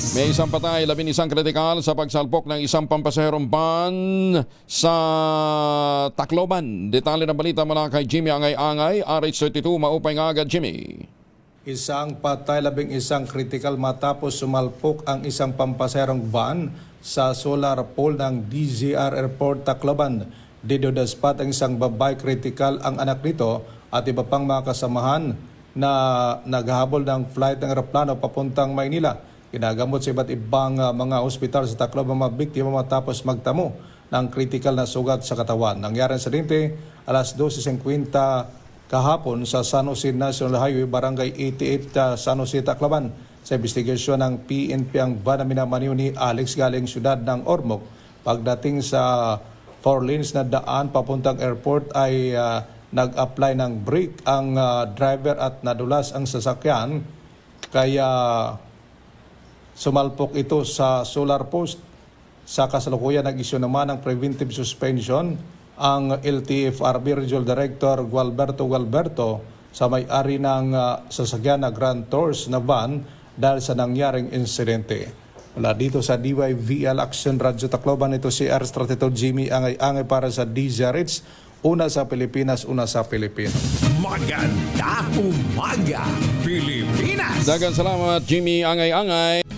May isang patay, labing isang kritikal sa pagsalpok ng isang pampasaherong van sa Tacloban. Detalye ng balita mula kay Jimmy Angay-Angay, RH32, maupay nga agad Jimmy. Isang patay labing isang critical matapos sumalpok ang isang pampaserong van sa solar pole ng DZR Airport Tacloban. Dito daspat ang isang babae critical ang anak nito at iba pang mga kasamahan na naghahabol ng flight ng aeroplano papuntang Maynila. Ginagamot sa iba't ibang ah, mga ospital sa Tacloban mga biktima matapos magtamo ng critical na sugat sa katawan. Nangyari sa dinte alas 12.50 kahapon sa San Jose National Highway, Barangay 88, uh, San Jose, Tacloban. Sa investigasyon ng PNP ang van ni Alex galing syudad ng Ormoc. Pagdating sa four lanes na daan papuntang airport ay uh, nag-apply ng brake ang uh, driver at nadulas ang sasakyan. Kaya sumalpok ito sa solar post. Sa kasalukuyan, nag-issue naman ng preventive suspension ang LTFRB Regional Director Gualberto Gualberto sa may-ari ng uh, sasakyan na Grand Tours na van dahil sa nangyaring insidente. Mula dito sa DYVL Action Radio Tacloban, ito si R. Strateto Jimmy Angay-Angay para sa DZRH, una sa Pilipinas, una sa Pilipinas. Maganda umaga, Pilipinas. Dagan salamat Jimmy Angay-Angay.